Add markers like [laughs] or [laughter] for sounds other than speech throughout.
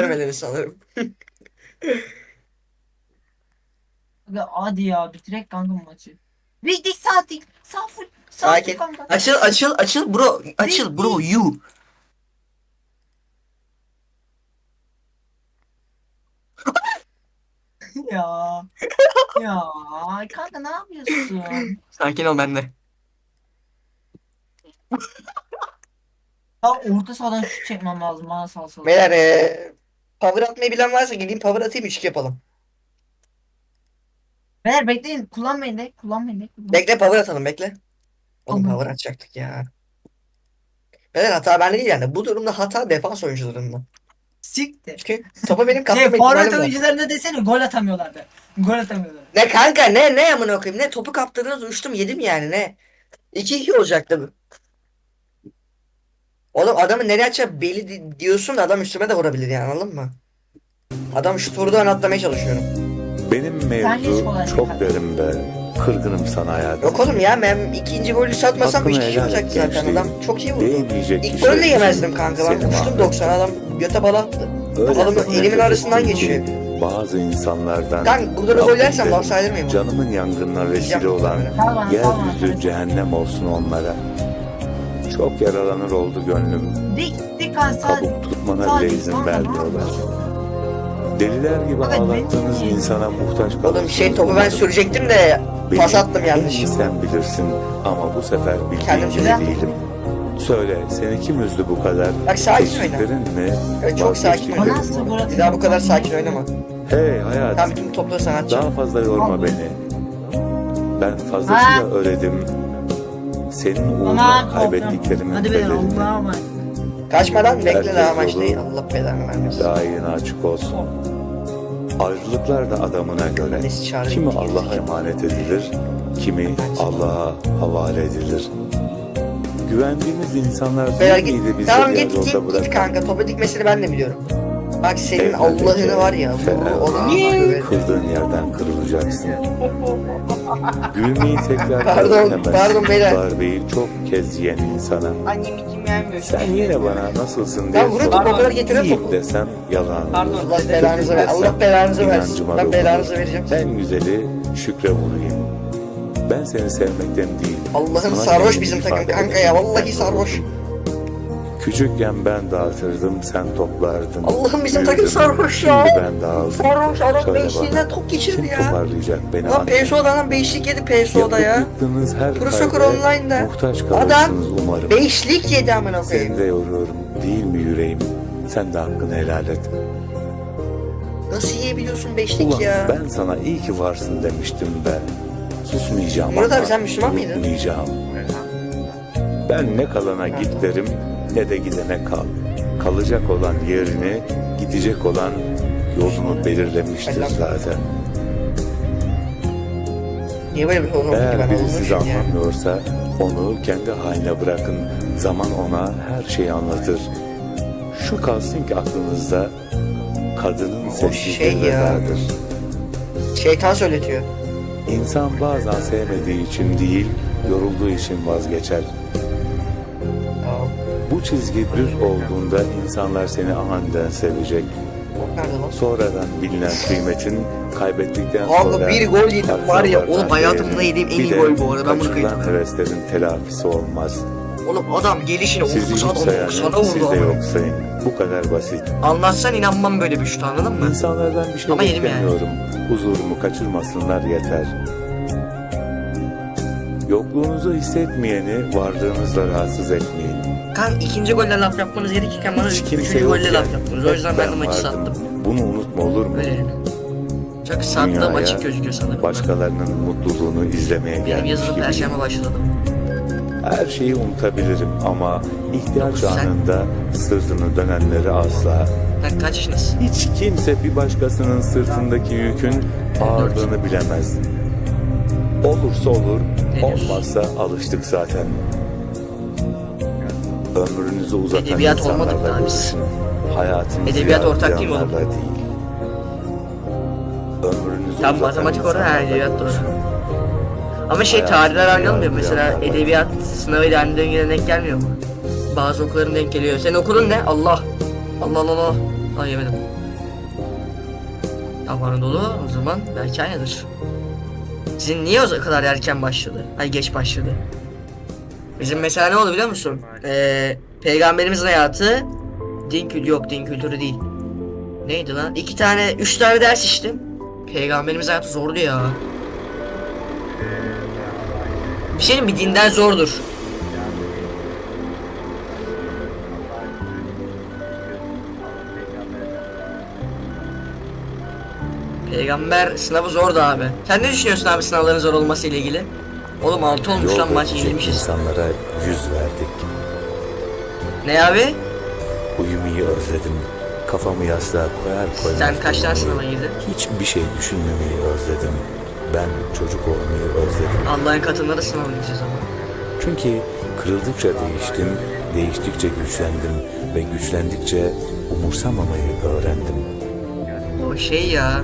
görmediniz sanırım. [laughs] Aga hadi ya bitirek kanka maçı. Bittik saatlik. Sağ full. Sağ full Sakin. kanka. Açıl açıl açıl bro. Açıl bro you. [laughs] ya. ya kanka ne yapıyorsun? Sakin ol bende. Ya orta sahadan şut çekmem lazım bana sağ. Beyler eee power atmayı bilen varsa gideyim power atayım üçlük yapalım. Beyler bekleyin kullanmayın de kullanmayın de. kullanmayın. Bekle power atalım bekle. Oğlum Tamam. power atacaktık ya. Beyler hata bende değil yani. Bu durumda hata defans oyuncularında. Siktir. Çünkü topa benim kaptırma Şey forvet ihtimalim var. oyuncularına desene gol atamıyorlardı. Gol atamıyorlar. Ne kanka ne ne amına koyayım ne topu kaptırdınız uçtum yedim yani ne. 2-2 olacaktı. Oğlum adamın nereye açacağı belli di- diyorsun da adam üstüme de vurabilir yani anladın mı? Adam şu turda ön atlamaya çalışıyorum. Benim mevzu çok be. Kırgınım sana hayatım. Yok oğlum ya ben ikinci golü satmasam Hakkını 3 kişi et olacaktı zaten adam çok iyi vurdu. İlk şey golü de için yemezdim kanka ben seni uçtum mahvettim. 90 adam göte bala attı. Adamın elimin arasından geçiyor. Bazı insanlardan Kanka burada bir gol yersem laf sayılır mıyım? Canımın yangınına vesile olan yeryüzü cehennem olsun onlara. Çok yaralanır oldu gönlüm. Kabuk tutmana bile izin vermiyorlar. Deliler gibi Fakat ağlattığınız benim- insana muhtaç kalırsınız. Oğlum şey topu ben sürecektim de Beni pas attım en yanlış. iyi sen bilirsin ama bu sefer bildiğin Kendim gibi değilim. Söyle seni kim üzdü bu kadar? Bak sakin oyna. Teşviklerin mi? Evet, çok sakin oyna. Vazgeçtiklerin mi? Bir daha bu kadar sakin oynama. Hey hayat. Tam bütün topları sana atacağım. Daha fazla yorma beni. Ben fazlasıyla öğredim. Senin uğruna kaybettiklerimin bedelini. Kaçmadan bekle daha değil. Allah belanı vermesin. Daha yeni açık olsun. Ayrılıklar da adamına göre. Kimi Allah'a emanet edilir, kimi Allah'a havale edilir. Güvendiğimiz insanlar değil miydi bizi Tamam git yolda git git kanka. Topu dikmesini ben de biliyorum. Bak senin Allah'ını var ya. Onu niye? Kırdığın yerden kırılacaksın. Gülmeyi tekrar Pardon, pardon beyler. Darbeyi çok kez yiyen insana. Annem içim gelmiyor. Sen yine bana nasılsın diye Ben vurun topu o kadar İyiyim topu. desem yalan. Pardon. Allah belanızı ver. Allah belanızı versin. Ben belanızı vereceğim. En güzeli şükre vurayım. Ben seni sevmekten değil. Allah'ım sarhoş bizim takım kanka ya. Vallahi sarhoş. Küçükken ben dağıtırdım, sen toplardın. Allah'ım bizim takım sarhoş ya. Şimdi ben dağıldım. Sarhoş adam Söyle beşliğinden bana, top geçirdi Kim ya. toparlayacak beni Lan anne? PSO'dan beşlik yedi PSO'da ya. Yapıp yıktığınız her Pro Soccer Online'da Muhtaç adam kalırsınız umarım. Beşlik yedi amına Seni koyayım. de yoruyorum değil mi yüreğim? Sen de hakkını helal et. Nasıl yiyebiliyorsun beşlik Ulan ya? ben sana iyi ki varsın demiştim be. Susmayacağım Murat ama abi sen Müslüman mıydın? unutmayacağım. Ben ne kalana git derim ne de gidene kal. Kalacak olan yerini, gidecek olan yolunu belirlemiştir zaten. Niye böyle bir Eğer biri sizi anlamıyorsa onu kendi haline bırakın. Zaman ona her şeyi anlatır. Şu kalsın ki aklınızda kadının sessizliği şey vedadır. Şeytan söyletiyor. İnsan bazen sevmediği için değil, yorulduğu için vazgeçer. Bu çizgi düz olduğunda insanlar seni aniden sevecek. bok nerede lan? Sonradan bilinen kıymetin kaybettikten sonra... bir gol yedim var ya, oğlum hayatımda yediğim en iyi gol bu arada, ben bunu kaçırılan kayıt heveslerin telafisi olmaz. Oğlum adam gelişine Sizi okusana yok sayan, okusana siz vurdu de ama. yok sayın. Bu kadar basit. Anlatsan inanmam böyle bir şut anladın mı? İnsanlardan bir şey Ama yedim beklemiyorum. Huzurumu kaçırmasınlar yeter. Yokluğunuzu hissetmeyeni varlığınızla rahatsız etmeyin. Kan ikinci golle laf yapmanız gerekirken bana Hiç kimse üçüncü golle laf yani. yaptınız. O yüzden ben de maçı vardım. sattım. Bunu unutma olur mu? Öyle yani. Çok sattığım Dünyaya açık gözüküyor sanırım. Başkalarının mutluluğunu izlemeye Benim gelmiş yazılı gibiyim. perşembe başladım. Her şeyi unutabilirim ama ihtiyaç Sen- anında sırtını dönenleri asla. Sen kaç yaşındasın? Hiç kimse bir başkasının sırtındaki yükün ağırlığını bilemez. Olursa olur, Ne diyorsun? olmazsa alıştık zaten. Ömrünüzü uzatan Edebiyat olmadık insanlarla biz. görüşün. Hayatınızı Edebiyat ortak değil mi oğlum? değil. Ömrünüzü Tam uzatan matematik orada, ha, insanlarla edebiyat doğru. Ama şey Hayatınızı tarihler oynanmıyor. Mesela yargılayanlarla edebiyat sınavıyla aynı denk denk gelmiyor mu? Bazı okulların denk geliyor. Senin okulun ne? Allah. Allah Allah Allah. Ay yemedim. Ya Anadolu o zaman belki aynıdır. Sizin niye o kadar erken başladı? Ay geç başladı. Bizim mesela ne oldu biliyor musun? Ee, peygamberimizin hayatı din kültürü yok din kültürü değil. Neydi lan? İki tane, üç tane ders içtim. Peygamberimiz hayatı zordu ya. Bir şey mi? bir dinden zordur. Peygamber sınavı zordu abi. Sen ne düşünüyorsun abi sınavların zor olması ile ilgili? Oğlum 6 olmuş lan maç yenilmişiz. insanlara yüz verdik. Ne abi? Uyumayı özledim. Kafamı yastığa koyar koymaz. Sen kaç tane sınava girdin? Hiçbir şey düşünmemeyi özledim. Ben çocuk olmayı özledim. Allah'ın katında da sınava gideceğiz ama. Çünkü kırıldıkça değiştim, değiştikçe güçlendim ve güçlendikçe umursamamayı öğrendim. O şey ya.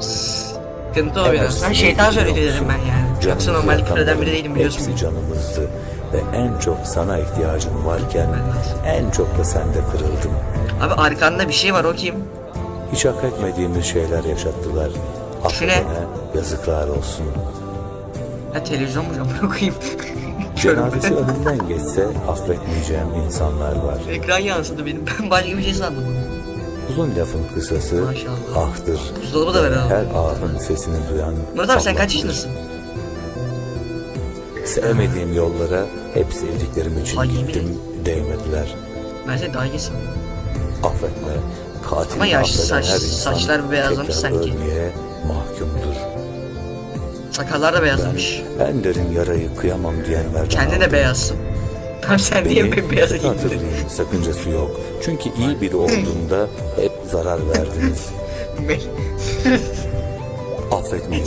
Sıkıntı o Eğer biraz. Ben şeytan söyledi dedim ben yani. Yoksa normal küfür eden biri değilim biliyorsun. Hepsi canımızdı ve en çok sana ihtiyacım varken en çok da sende kırıldım. Abi arkanda bir şey var o kim? Hiç hak etmediğimiz şeyler yaşattılar. Affedene yazıklar olsun. Ha televizyon mu amına koyayım? [laughs] Cenazesi Körüm. önünden geçse affetmeyeceğim insanlar var. Ekran yansıdı benim. [laughs] Ben başka bir şey sandım. Uzun lafın kısası Maşallah. ahtır. Buzdolabı da ver abi. Her ahın sesini duyan Murat abi sen kaç yaşındasın? Sevmediğim yollara hep sevdiklerim için Ay, gittim, değmediler. Ben seni daha iyisin. Affetme, katil Ama yaş- affeden saç- her insan saçlar bir beyazlamış sanki. ölmeye mahkumdur. Sakallar da beyazlamış. Ben en derin yarayı kıyamam diyenlerden Kendin de beyazsın. Tam sen niye Beni beyaza gittin? sakıncası yok. Çünkü iyi biri olduğunda hep zarar verdiniz. [laughs] Affetmeyin.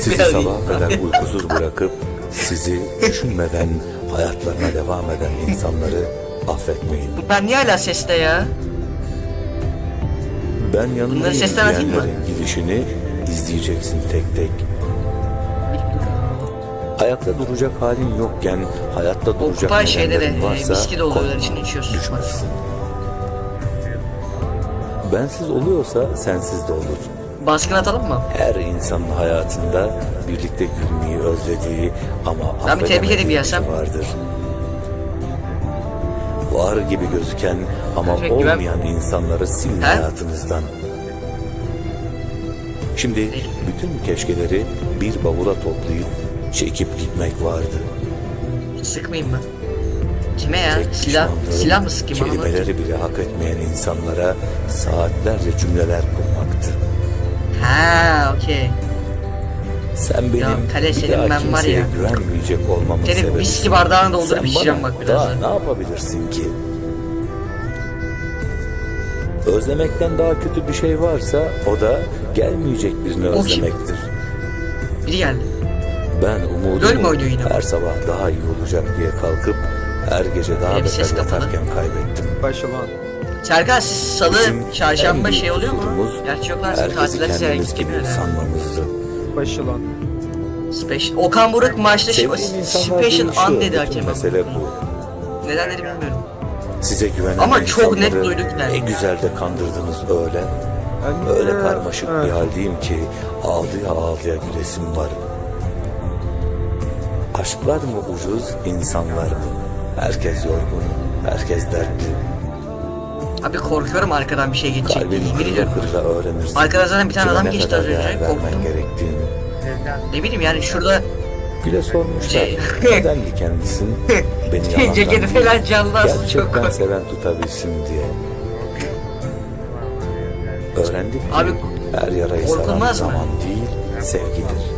Sizi sabaha kadar uykusuz bırakıp sizi düşünmeden hayatlarına devam eden insanları affetmeyin. Ben niye hala seste ya? Ben yanındayım sesten atayım mı? diyenlerin gidişini izleyeceksin tek tek. Ayakta duracak halin yokken hayatta O duracak kupa şeyde de nedenlerin e, varsa viski doluyorlar korkma, için içiyorsun. düşmezsin. Bensiz oluyorsa sensiz de olur. Baskın atalım mı? Her insanın hayatında birlikte gülmeyi özlediği ama bir tebrik edeyim affedemediği ya, bir sen- vardır. Var gibi gözüken ama Peki, ben- olmayan insanları silin He? hayatınızdan. Şimdi bütün keşkeleri bir bavula toplayıp çekip gitmek vardı. Sıkmayayım mı? Kime ya? Tek Silah, pişmanlığım, silah mı sıkayım? anlamadım. Kelimeleri bile hak etmeyen insanlara saatlerce cümleler kurmaktı. Ha, okey. Sen benim kale bir senin daha ben var ya. güvenmeyecek olmamın Senin sebebi. viski bardağını doldurup Sen içeceğim bak daha birazdan. ne yapabilirsin ki? Özlemekten daha kötü bir şey varsa o da gelmeyecek birini O kim? özlemektir. Biri geldi. Ben umudumu her sabah daha iyi olacak diye kalkıp her gece daha beter yatarken kaybettim. Başılan. Serkan siz salı, Bizim çarşamba en şey büyük oluyor mu? kusurumuz Gerçi yok lan sizin Herkesi tatiller size kendimiz gibi sanmamızdı. Başılan. Special. Okan Buruk maçta şey, Sevdiğim insanlar special an dedi hakem. mesele bu. Neden dedi bilmiyorum. Size güvenen Ama çok net insanları duyduk yani. Ne güzel de kandırdınız öyle. Öyle karmaşık bir haldeyim ki ağlıya ağlıya gülesim var. Aşklar mı ucuz, insanlar mı? Herkes yorgun, herkes dertli. Abi korkuyorum arkadan bir şey geçecek. Kalbin öğrenirsin. Arkadan zaten bir tane adam geçti az önce. Korktum. gerektiğini. Ne bileyim yani şurada Güle sormuşlar. Şey- Neden dikenlisin? [laughs] Beni yalandan ceketi falan canlı aslında çok Gerçekten seven tutabilsin diye. Öğrendik Abi, her yarayı saran zaman değil, sevgidir.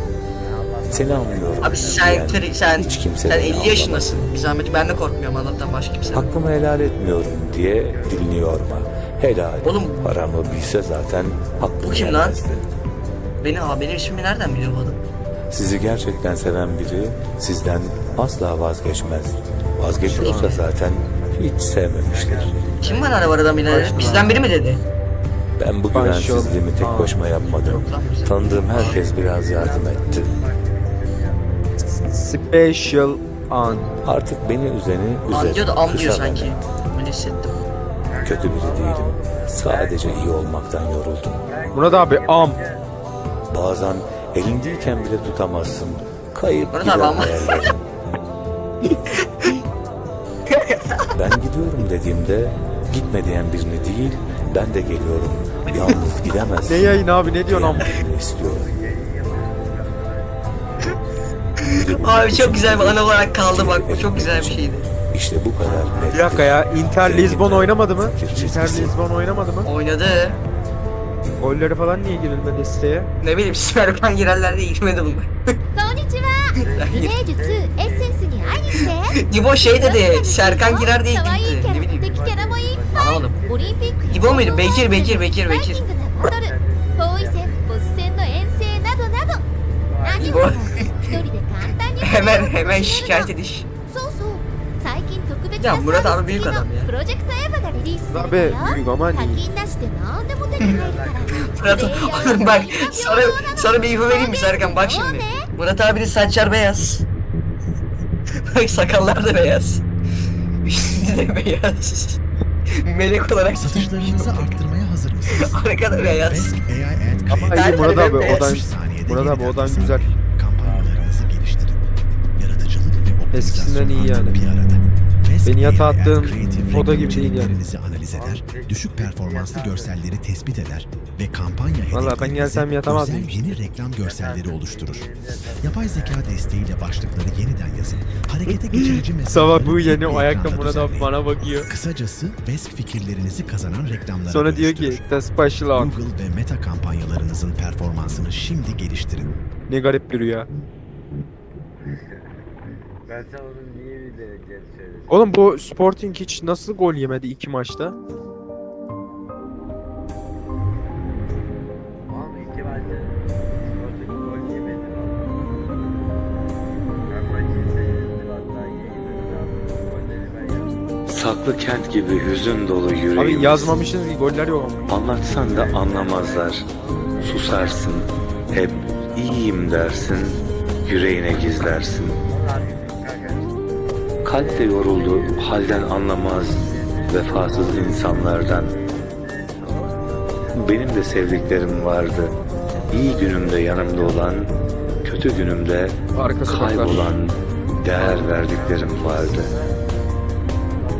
Seni anlıyorum. Abi sen diyen kırı- sen hiç kimse sen beni 50 anlamaz. yaşındasın. Bir zahmet ben de korkmuyorum Allah'tan başka kimse. Hakkımı helal etmiyorum diye dinliyorma. Helal. Oğlum- Paramı bilse zaten hakkımı Bu kim lan? yemezdi. Beni aa, benim ismimi nereden biliyor bu adam? Sizi gerçekten seven biri sizden asla vazgeçmez. Vazgeçiyorsa zaten hiç sevmemiştir. Kim var arabada birader? Bizden biri mi dedi? Ben bu güvensizliğimi tek başıma yapmadım. Lan. Tanıdığım herkes biraz yardım etti. Special an. Artık beni üzeni üzer. diyor da am diyor sanki. Öyle hissettim. Kötü biri değilim. Sadece iyi olmaktan yoruldum. Murat abi am. Bazen elindeyken bile tutamazsın. Kayıp Murat abi [laughs] ben gidiyorum dediğimde gitme diyen birini değil, ben de geliyorum. Yalnız gidemezsin. Ne yayın abi ne diyorsun am? istiyorum. Abi çok güzel bir an olarak kaldı bak. Çok güzel bir şeydi. İşte bu kadar net. Bir dakika ya Inter Lisbon oynamadı mı? Inter Lisbon oynamadı mı? Oynadı. Golleri falan niye girilmedi listeye? Ne bileyim Sperman girerler diye girmedi bunlar. Gibo şey dedi, Serkan girer diye girdi. Ne bileyim. Gibo muydu? Bekir, Bekir, Bekir, Bekir. hemen hemen şikayet ediş. Ya Murat abi büyük adam ya. Abi büyük ama değil. Murat oğlum bak sana, sana bir info vereyim mi Serkan bak şimdi. Murat abi abinin saçlar beyaz. [laughs] bak sakallar da beyaz. Üstünde de beyaz. Melek olarak satışlarınızı arttırmaya hazır mısınız? Arkada beyaz. Ama iyi Murat abi odan Murat abi odan güzel. Eskisinden iyi yani. bir arada. Beni yatağa foto reklam gibi değil yani. analiz eder, düşük performanslı görselleri tespit eder ve kampanya Vallahi ben gelsem yatamazdım. özel yeni reklam görselleri oluşturur. Yapay zeka desteğiyle başlıkları yeniden yazın. Harekete [laughs] geçirici mesajları Sabah bu yeni o ayakta ekranda düzenleyin. bana bakıyor. Kısacası Vesk fikirlerinizi kazanan reklamlara Sonra diyor ki dönüştürür. The Special On. Google ve Meta kampanyalarınızın performansını şimdi geliştirin. Ne garip bir rüya. Ben sana onu niye bir söyledim. Oğlum bu Sporting hiç nasıl gol yemedi iki maçta? Oğlum iki maçta Sporting gol yemedi valla. Ben maçı seyrettim hatta yayınladım abi. Golleri ben yaptım. Saklı kent gibi hüzün dolu Abi yüreğimiz. yazmamışsınız ki goller yok ama. Anlatsan da anlamazlar. Susarsın. Hep iyiyim dersin. Yüreğine gizlersin. Kalp de yoruldu. Halden anlamaz. Vefasız insanlardan. Benim de sevdiklerim vardı. İyi günümde yanımda olan, kötü günümde Arka sokaklar. kaybolan, değer verdiklerim vardı.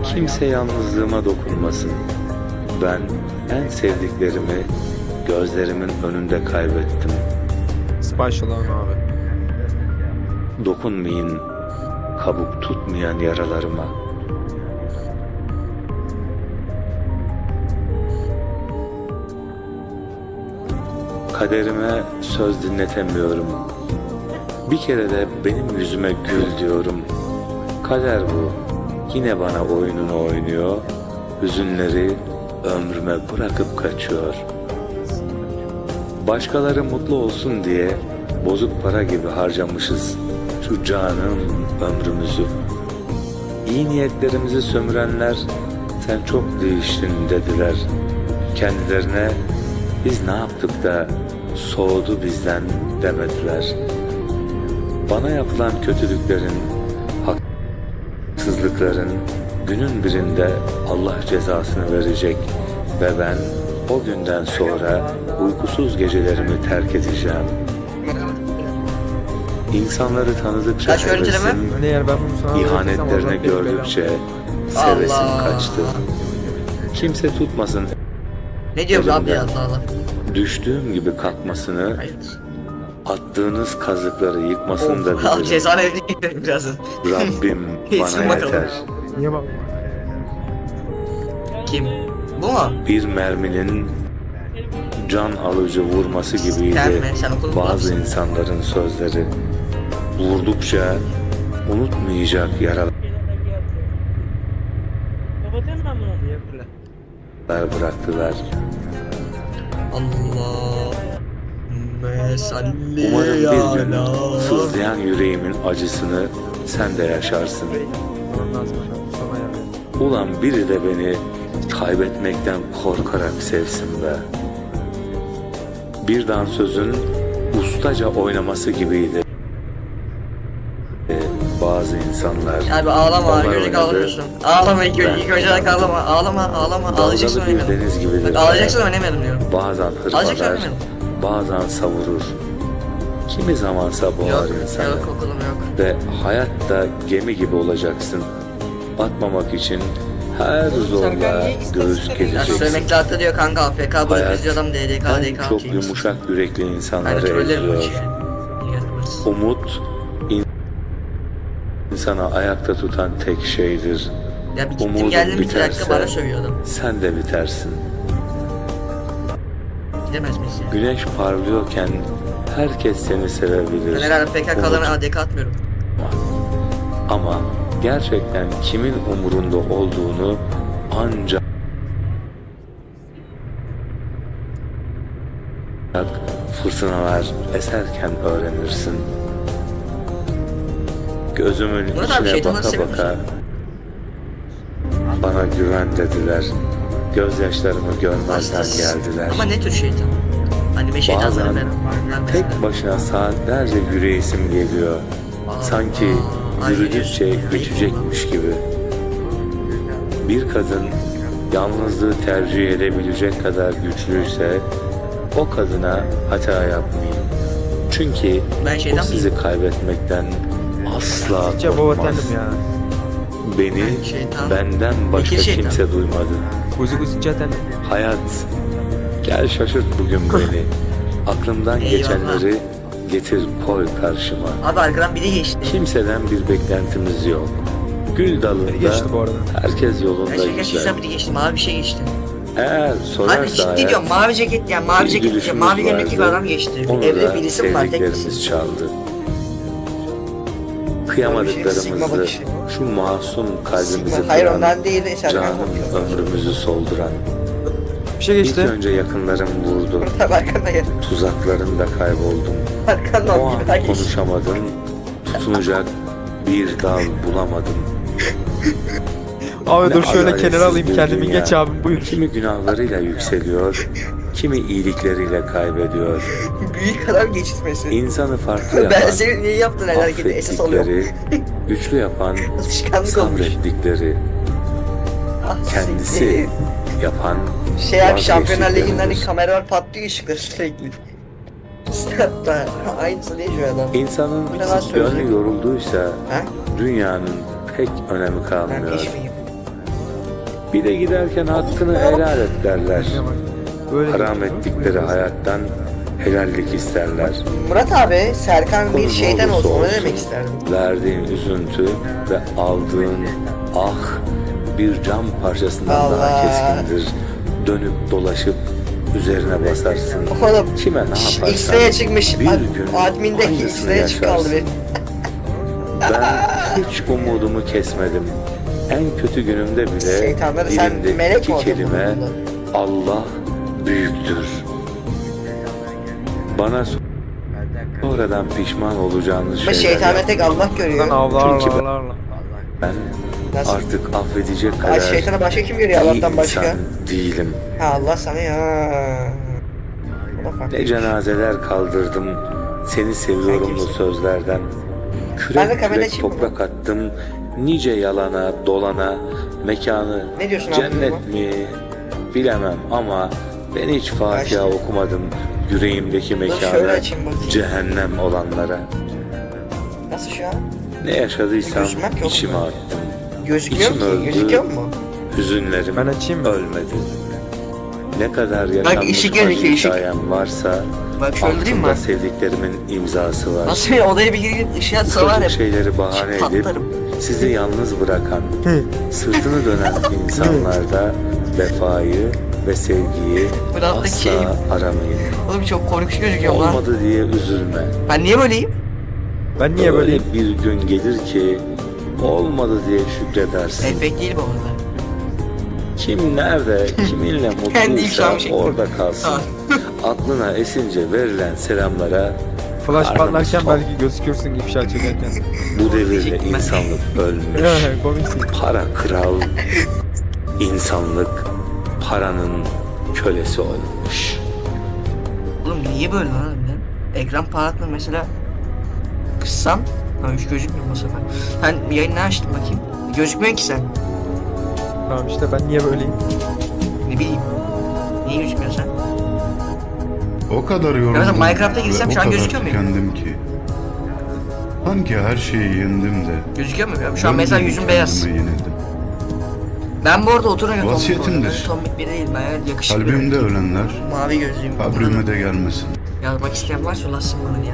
Kimse yalnızlığıma dokunmasın. Ben en sevdiklerimi gözlerimin önünde kaybettim. Special On abi. Dokunmayın kabuk tutmayan yaralarıma. Kaderime söz dinletemiyorum. Bir kere de benim yüzüme gül diyorum. Kader bu. Yine bana oyununu oynuyor. Hüzünleri ömrüme bırakıp kaçıyor. Başkaları mutlu olsun diye bozuk para gibi harcamışız şu canım ömrümüzü. İyi niyetlerimizi sömürenler sen çok değiştin dediler. Kendilerine biz ne yaptık da soğudu bizden demediler. Bana yapılan kötülüklerin, haksızlıkların günün birinde Allah cezasını verecek ve ben o günden sonra uykusuz gecelerimi terk edeceğim. İnsanları tanıdıkça Kaç hevesim, ihanetlerini gördükçe sevesim Allah. kaçtı. Kimse tutmasın Ne diyor abi ya Allah Allah. düştüğüm gibi kalkmasını, Hayır. attığınız kazıkları yıkmasını da Of, al bilirim. cezanı evde gidelim birazdan. Rabbim [laughs] bana yeter. Niye bak? Kim? Bu mu? Bir merminin can alıcı vurması gibiydi sen bazı insanların sözleri. Vurdukça unutmayacak yaralar bıraktılar. Allah. Umarım bir gün ya. sızlayan yüreğimin acısını sen de yaşarsın. Ulan biri de beni kaybetmekten korkarak sevsin be. Bir dansözün ustaca oynaması gibiydi. Bazı insanlar. Abi ağlama gözlük ağlamıyorsun. Ağlama ilk, Ben- ilk önce ağlama ağlama ağlama ağlayacaksın oynamayalım. deniz gibidir. Bak ağlayacaksan oynamayalım diyorum. Bazen hırpalar, bazen savurur. Kimi zamansa boğar Yok insanı. yok okulum yok. Ve hayatta gemi gibi olacaksın. Batmamak için her zorluğa göğüs Ya geleceksin. söylemekle hatta diyor kanka AFK Hayat izliyor adam DDK DK çok yumuşak yürekli insanları eziyor. yapmaz. Umut insana ayakta tutan tek şeydir. Ya bir gittim Umudun geldim iki dakika biterse- bana adam. Sen de bitersin. Gidemez miyiz ya? Güneş parlıyorken herkes seni Ben sevebilir. herhalde PKK'larına Umut. ADK atmıyorum. Ama gerçekten kimin umurunda olduğunu ancak fırtınalar eserken öğrenirsin. Gözümün Murat abi içine şeytanları baka seviyor baka bana güven dediler. Gözyaşlarımı görmezden Hastası. geldiler. Ama ne tür şeytan? Anime şeytanları Bazen ben. Tek başına saatlerce yürüyesim geliyor. Sanki ay yürüdükçe biliyorsun. gibi. Bir kadın yalnızlığı tercih edebilecek kadar güçlüyse o kadına hata yapmayın. Çünkü Ben o şeytan sizi kaybetmekten asla Sizce korkmaz. ya. Beni Ben şeytan. benden başka İkili şeytan. kimse duymadı. Kuzu kuzu tendim. Hayat gel şaşırt bugün [laughs] beni. Aklımdan Eyvallah. geçenleri getir koy karşıma. Abi arkadan biri geçti. Kimseden bir beklentimiz yok. Gül dalında Geçti bu arada. herkes yolunda Gerçekten güzel. şişten biri geçti. Mavi bir şey geçti. Eğer Abi sorarsa ciddi hayat, diyorum mavi ceket yani mavi bir ceket gülüşümüz Mavi gömlekli bir vardı. adam geçti. onu Evde da birisi var tek sevdiklerimiz çaldı. Bakışı. şu masum kalbimizi kıran, canım ömrümüzü solduran. Bir şey İlk geçti. önce yakınlarım vurdu. Burada arkanda gel. Tuzaklarında kayboldum. Arkandan O an konuşamadım. Tutunacak bir dal bulamadım. Abi Ne dur şöyle kenara alayım kendimi dünya. geç abim buyur. Kimi günahlarıyla yükseliyor, kimi iyilikleriyle kaybediyor. Büyük adam geçitmesi. İnsanı farklı yapan, Ben senin niye yaptın el hareketi esas alıyorum. güçlü yapan, [laughs] sabrettikleri, Ah, kendisi siktir. yapan Şey abi Şampiyonlar Ligi'nde hani kameralar patlıyor ışıklar sürekli. Hatta aynısı değil şu adam. İnsanın gönlü yorulduysa Ha? dünyanın pek önemi kalmıyor. Bir de giderken hakkını helal et derler. Böyle Haram ettikleri hayattan helallik isterler. Murat abi Serkan Konu bir şeytan olursa olsun. Ne olsun, demek isterdim? Verdiğin üzüntü ve aldığın ah bir cam parçasından Allah. daha keskindir. Dönüp dolaşıp üzerine basarsın. Oğlum Kime ne Şş, yaparsan X'lere çıkmış. bir gün Admin'de aynısını X'lere çık kaldı yaşarsın. benim. Ben hiç umudumu kesmedim. En kötü günümde bile Şeytanları sen melek iki oldun kelime? Allah büyüktür. Bana sonradan pişman olacağınız Ama şeyler şeytanı tek Allah Lan görüyor. avlarla Çünkü ben- avlarla. ben Nasıl? artık affedecek kadar Ay şeytanı başka kim görüyor iyi Allah'tan başka? insan değilim. Ha Allah sana ya. Bu da farklı. Ne cenazeler kaldırdım seni seviyorum Sen bu kimsin? sözlerden. Ben de Kürek kamera kürek mı? toprak attım nice yalana dolana mekanı Ne diyorsun abi cennet mi bilemem ama ben hiç Fatiha Açtım. okumadım yüreğimdeki şöyle mekanı açayım bakayım. cehennem olanlara. Nasıl şu an? Ne yaşadıysam Gözükmek yok içime mu? attım. Gözükmüyor İçim ki. öldü. Gözüküyor mu? Hüzünlerim Ben açayım mı? ölmedi. Ne kadar yaşanmış ışık acı gözüküyor, ışık. hikayem varsa Bak şöyle mi? altında sevdiklerimin imzası var. Nasıl bir odaya bir girip ışığa var ya. Ufacık şeyleri bahane edip patlarım. sizi yalnız bırakan, sırtını dönen insanlarda vefayı ve sevgiyi asla şey- aramayın. Oğlum çok korkunç gözüküyor lan. Olmadı diye üzülme. Ben niye böyleyim? Ben niye Öyle böyleyim? bir gün gelir ki olmadı diye şükredersin. Efekt değil bu arada. Kim nerede, kiminle [laughs] mutluysa şekli. orada kalsın. [laughs] Aklına esince verilen selamlara Flash Karnımız patlarken tok. belki gözükürsün ifşa çekerken. bu devirde insanlık [laughs] ölmüş. Komiksin. Para kral, insanlık paranın kölesi olmuş. Oğlum niye böyle lan harbiden? Ekran parlatma mesela kıssam Ha hiç gözükmüyor bu sefer. Sen yayını ne açtın bakayım? Gözükmüyor ki sen. Tamam işte ben niye böyleyim? Ne bileyim. Niye gözükmüyor sen? O kadar yoruldum. mesela Minecraft'a girsem şu an gözüküyor muyum? tükendim ki. Sanki her şeyi yendim de. Gözüküyor mu? Şu an mesela yüzüm beyaz. yenildim. Ben bu arada oturunca tombik Vasiyetimdir. oluyorum. Tombik biri değil ben yakışıklı. Kalbimde ölenler Mavi gözlüyüm. kabrime de gelmesin. Yazmak isteyen varsa ulaşsın bana diye.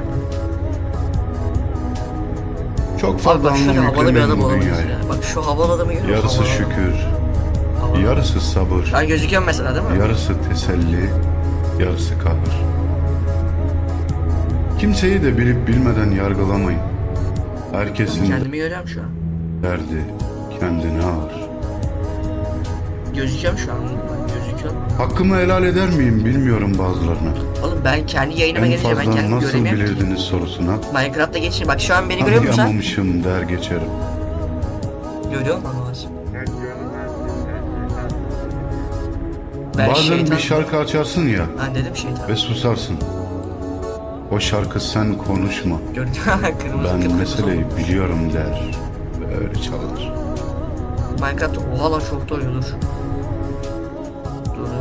Çok fazla bak şöyle anlam havalı bir yüklemeyin adam bu olamayız dünyaya. ya. Bak şu havalı adamı görüyor musun? Yarısı Havalı adam. şükür, Havalı. yarısı sabır, Ben gözüküyorum mesela değil mi? yarısı teselli, yarısı kahır. Kimseyi de bilip bilmeden yargılamayın. Herkesin Kendimi görüyorum şu an. derdi kendine ağır. Gözüküyorum şu an. Gözüküyorum. Hakkımı helal eder miyim bilmiyorum bazılarına. Oğlum ben kendi yayınıma En gelince ben fazla kendimi nasıl göremiyorum ki. bilirdiniz sorusuna Minecraft'ta geçince bak şu an beni görüyor musun sen? anlayamamışım der geçerim. Görüyor musun şeytansın. Ben Bazen şeytan. bir şarkı açarsın ya Ben dedim şeytan. ve susarsın. O şarkı sen konuşma. Gördün mü? [laughs] Kırmızı Ben kıpkırmızı meseleyi biliyorum der. Ve öyle çalınır. Minecraft'ta oha lan çok da dur. Dur.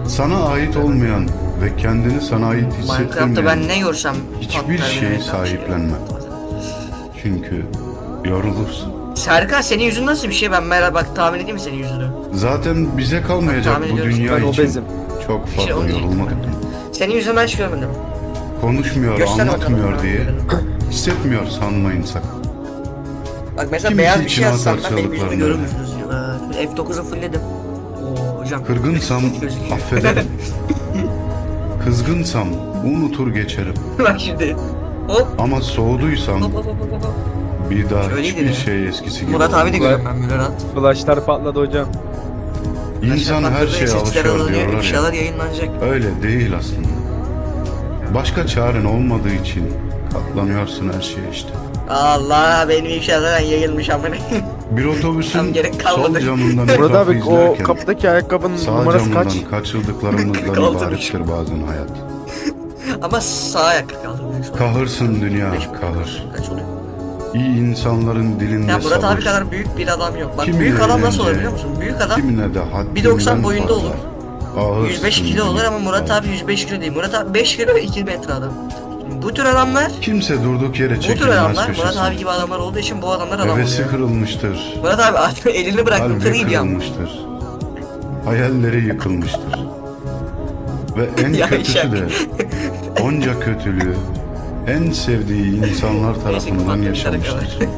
Sana ait olmayan ve kendini sana ait Minecraft'ta ben hissettirmeyen ne görsem hiçbir patlar şeyi sahiplenme. çünkü yorulursun. Serkan senin yüzün nasıl bir şey ben merak bak tahmin edeyim mi senin yüzünü? Zaten bize kalmayacak Tahmin bu ediyorum. dünya Ben için obezim. çok fazla onu diyecektim yorulmak. ben de. Senin yüzünü ben hiç görmedim. Konuşmuyor, Göster anlatmıyor bakalım. diye [clears throat] hissetmiyor sanmayın sakın. Bak mesela Kimisi beyaz bir için şey yazsam ben benim yüzümü çalıklarını. görür müsünüz diyor. Ha, F9'u fullledim. Hocam. Kırgınsam [laughs] affederim. [laughs] Kızgınsam unutur geçerim. Bak şimdi. Hop Ama soğuduysam hop hop hop hop. hop. bir daha Öyleydi hiçbir ya. şey eskisi gibi Murat abi de görüyorum ben Murat. Flashlar patladı hocam. İnsan her şeye alışıyor diyorlar ya. İnşallah yayınlanacak. Öyle değil aslında. Başka çaren olmadığı için katlanıyorsun her şeye işte. Allah benim ifşadan yayılmış amına. Bir Tam otobüsün gerek sol kalmadı. camından [laughs] Murat etrafı abi o izlerken kapıdaki ayakkabının sağ numarası camından kaç? kaçırdıklarımızdan [laughs] Kaldı. ibarettir bazen hayat. [laughs] Ama sağ ayakta kaldım. Kahırsın dünya, Beş- kahır. Kaç oluyor? İyi insanların dilinde Ya Murat sabır. abi kadar büyük bir adam yok. Bak Kimine büyük adam nasıl olur biliyor musun? Büyük adam Kimine de haddinden 1.90 boyunda fazla. olur. Ağırsın 105 kilo olur ama Murat abi 105 kilo değil. Murat abi 5 kilo 2 metre adam. Bu tür adamlar, Kimse durduk yere bu tür çekilmez adamlar Murat köşesine. abi gibi adamlar olduğu için bu adamlar adam Hevesi oluyor. kırılmıştır. Murat abi [laughs] artık elini bıraktım Kalbi kırayım ya. kırılmıştır. Hayalleri yıkılmıştır. Ve en [laughs] Ya kötüsü şak. de onca kötülüğü en sevdiği insanlar [laughs] tarafından kapattım, yaşamıştır. şarkı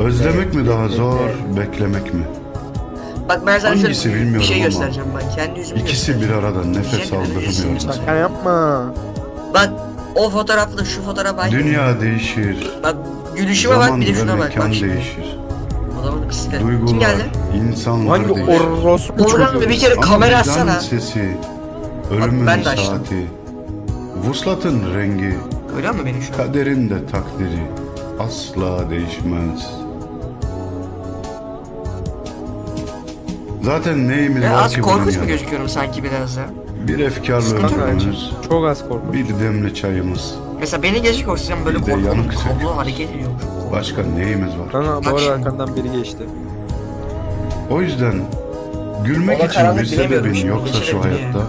Özlemek mi daha zor, beklemek mi? Bak ben sana Hangisi şöyle bir bilmiyorum şey ama göstereceğim bak kendi yüzümü İkisi bir göstereceğim. arada nefes Şey, aldırmıyor. Şaka yapma. Bak o fotoğrafta da şu fotoğraf aynı. Dünya değişir, Bak gülüşüme bak zaman bir de ve şuna bak. mekan bak şimdi. değişir. Adamın psikolojisi. Kim Duygular, geldi? insanlar Hangi değişir. orospu çocuğu? bir kere Ama kamera vicdan açsana. sesi, ölümün ben de açtım. saati, vuslatın rengi, Görüyor musun beni şu an? kaderin de takdiri asla değişmez. Zaten neyimiz Ya var az ki korkunç mu gözüküyorum sanki biraz ya? Bir efkarlı Sıkıntı yok ömrümüz, Çok az korkunç. bir demli çayımız, Mesela beni geçik olsam böyle Bir de korkunç yanık sök. kablo hareket ediyormuş. başka neyimiz var? Kanka bu Bak arada şimdi. arkandan biri geçti. O yüzden gülmek Valla için karanlık bir bilemiyorum sebebin şimdi, yoksa şu hayatta,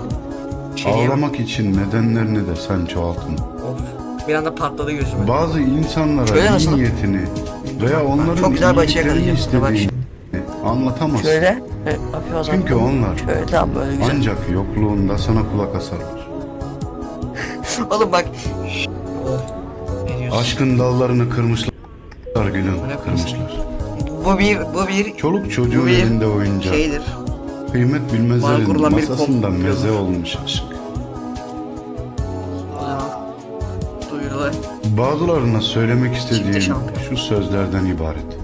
Şey ağlamak için nedenlerini de sen çoğaltma. Of. Bir anda patladı gözüme. Bazı insanlara Şöyle iyi nasıl? niyetini veya onların Çok güzel bir açı iyiliklerini. Bak şimdi. Anlatamazsın. Şöyle. Evet, hafif azalttım. Çünkü onlar Şöyle tamam böyle güzel. ancak yokluğunda sana kulak asarlar. [laughs] Oğlum bak. Of. Ne diyorsun? Aşkın dallarını kırmışlar gülüm Ne kırmışlar. Bu bir, bu bir Çoluk çocuğun Bu bir elinde oyuncak. şeydir. Kıymet Var bilmezlerin kurulan bir masasında komplo. meze olmuş aşk. Aa, Duyurular. Bazılarına söylemek istediğim şampiyon. şu sözlerden ibaret.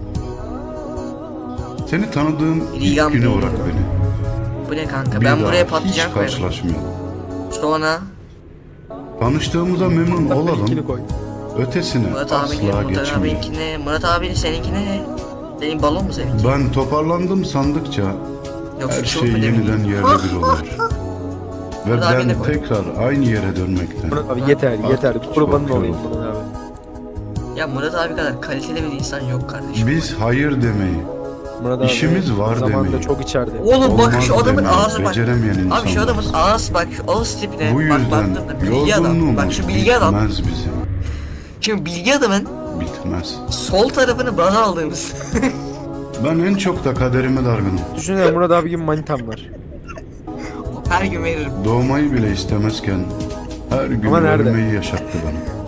Seni tanıdığım ilk değil. bırak beni. Bu ne kanka? Bir ben daha buraya hiç patlıcan koyarım. karşılaşmayalım. Sonra Tanıştığımıza memnun olalım. koy. Ötesine Murat abinin, asla Murat geçmeyelim. abininkine, Murat abinin seninkine. Senin balon mu seninki? Ben toparlandım sandıkça Yoksa her çok şey demin? yeniden yerle bir oluyor. [laughs] Ve Murat abi ne ben koy? tekrar aynı yere dönmekten Murat abi yeter yeter. Çok Kurbanın yoruldum. olayım Murat abi. Ya Murat abi kadar kaliteli bir insan yok kardeşim. Biz hayır demeyi, Murat abi İşimiz var zamanında çok içerdi. Oğlum bak olmaz şu adamın ağzı bak. beceremeyen Abi şu adamın ağız bak ağız tipine Bu bak yüzden baktığımda bilgi adam. yorgunluğumuz Bak şu bilgi adam. bitmez bizim. Şimdi bilgi adamın Bitmez. sol tarafını baz aldığımız. [laughs] Ben en çok da kaderime dargınım. Düşünsene Murat abi gibi manitam var. Her gün veririm. Doğmayı bile istemezken her gün Ama nerede? ölmeyi yaşattı bana.